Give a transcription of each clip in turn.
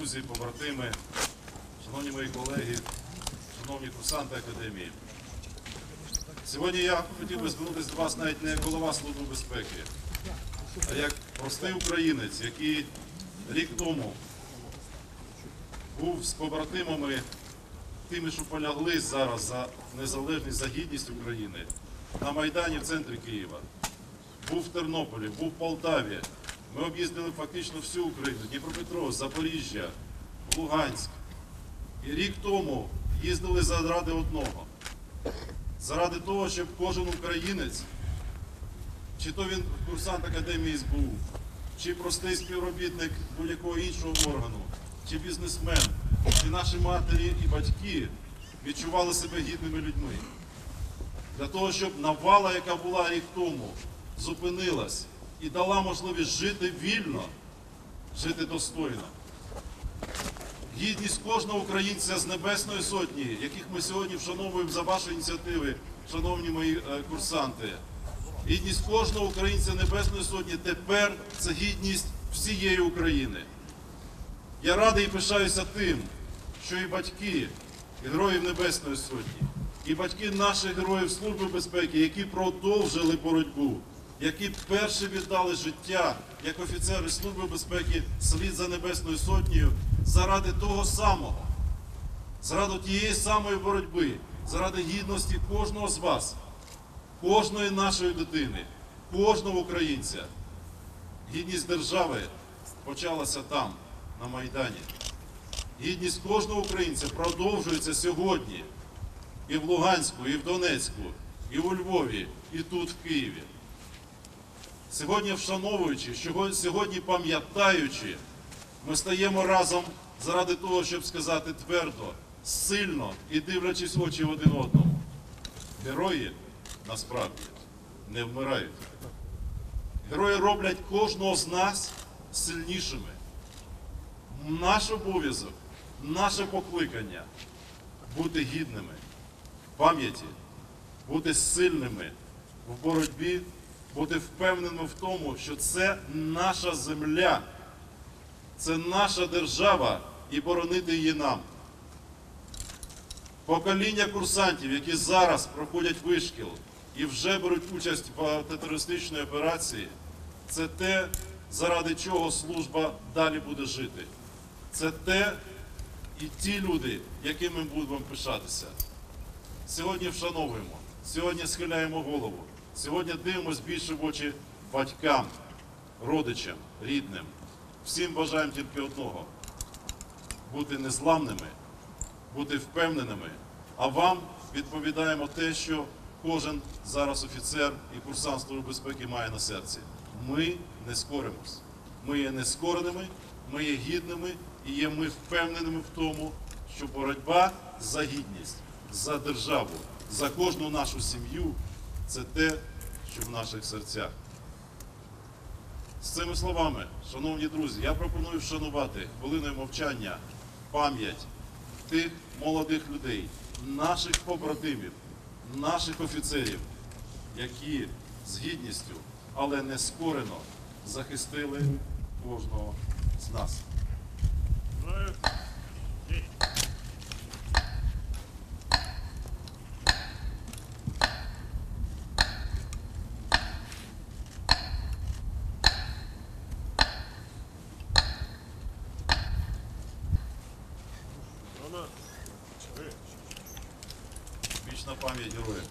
друзі, побратими, шановні мої колеги, шановні курсанти академії. Сьогодні я хотів би звернутися до вас навіть не як голова Служби безпеки, а як простий українець, який рік тому був з побратимами, тими, що полягли зараз за незалежність, за гідність України на Майдані в центрі Києва. Був в Тернополі, був в Полтаві. Ми об'їздили фактично всю Україну, Дніпропетровськ, Запоріжжя, Луганськ. І рік тому їздили заради одного. Заради того, щоб кожен українець, чи то він курсант Академії СБУ, чи простий співробітник будь-якого іншого органу, чи бізнесмен, чи наші матері і батьки відчували себе гідними людьми. Для того, щоб навала, яка була рік тому, зупинилась і дала можливість жити вільно, жити достойно. Гідність кожного українця з Небесної Сотні, яких ми сьогодні вшановуємо за ваші ініціативи, шановні мої е, курсанти. Гідність кожного українця Небесної Сотні тепер це гідність всієї України. Я радий і пишаюся тим, що і батьки героїв Небесної Сотні, і батьки наших героїв Служби безпеки, які продовжили боротьбу, які перші віддали життя як офіцери Служби безпеки слід за Небесною Сотнею, заради того самого, заради тієї самої боротьби, заради гідності кожного з вас, кожної нашої дитини, кожного українця. Гідність держави почалася там, на Майдані. Гідність кожного українця продовжується сьогодні і в Луганську, і в Донецьку, і у Львові, і тут, в Києві. Сьогодні вшановуючи, сьогодні пам'ятаючи, ми стаємо разом заради того, щоб сказати твердо, сильно і дивлячись в очі один одному. Герої насправді не вмирають. Герої роблять кожного з нас сильнішими. Наш обов'язок, наше покликання бути гідними в пам'яті, бути сильними в боротьбі, бути впевненими в тому, що це наша земля, це наша держава і боронити її нам. Покоління курсантів, які зараз проходять вишкіл і вже беруть участь в антитерористичній операції, це те, заради чого служба далі буде жити. Це те і ті люди, якими ми будемо пишатися. Сьогодні вшановуємо, сьогодні схиляємо голову, сьогодні дивимося більше в очі батькам, родичам, рідним. Всім бажаємо тільки одного бути незламними, бути впевненими, а вам відповідаємо те, що кожен зараз офіцер і курсант Служби безпеки має на серці. Ми не скоримось. Ми є нескореними, ми є гідними і є ми впевненими в тому, що боротьба за гідність, за державу, за кожну нашу сім'ю це те, що в наших серцях. З цими словами, шановні друзі, я пропоную вшанувати хвилиною мовчання пам'ять тих молодих людей, наших побратимів, наших офіцерів, які з гідністю, але не скорено захистили кожного з нас. Вічна пам'ять героїв.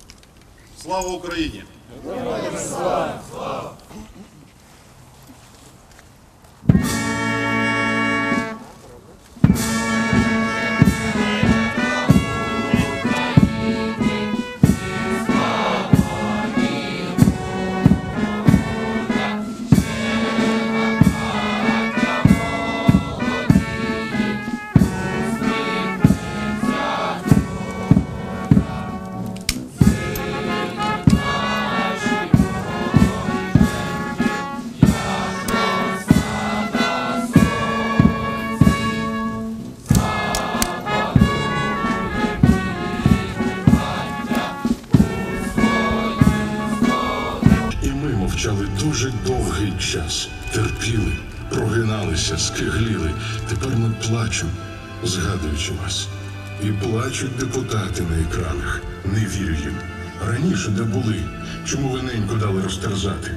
Слава Україні! Слава! ми дуже довгий час, терпіли, прогиналися, скигліли. Тепер ми плачемо, згадуючи вас. І плачуть депутати на екранах. Не вірю їм. Раніше де були? Чому ви ненько дали розтерзати?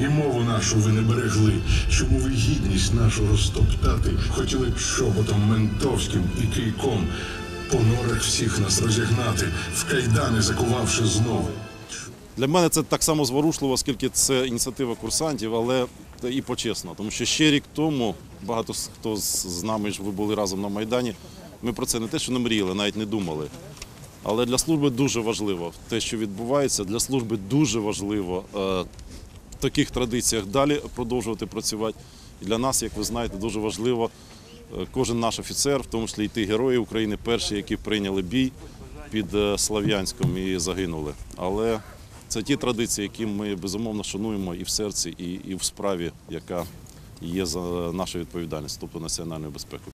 І мову нашу ви не берегли. Чому ви гідність нашу розтоптати? Хотіли б шоботом ментовським і кийком по норах всіх нас розігнати, в кайдани закувавши знову. Для мене це так само зворушливо, оскільки це ініціатива курсантів, але і почесно. Тому що ще рік тому багато хто з нами ж ви були разом на Майдані. Ми про це не те, що не мріяли, навіть не думали. Але для служби дуже важливо те, що відбувається. Для служби дуже важливо е, в таких традиціях далі продовжувати працювати. І для нас, як ви знаєте, дуже важливо е, кожен наш офіцер, в тому числі і ті герої України, перші, які прийняли бій під е, Слов'янськом і загинули. Але це ті традиції, які ми безумовно шануємо і в серці, і, і в справі, яка є за нашою відповідальністю, тобто національною безпекою.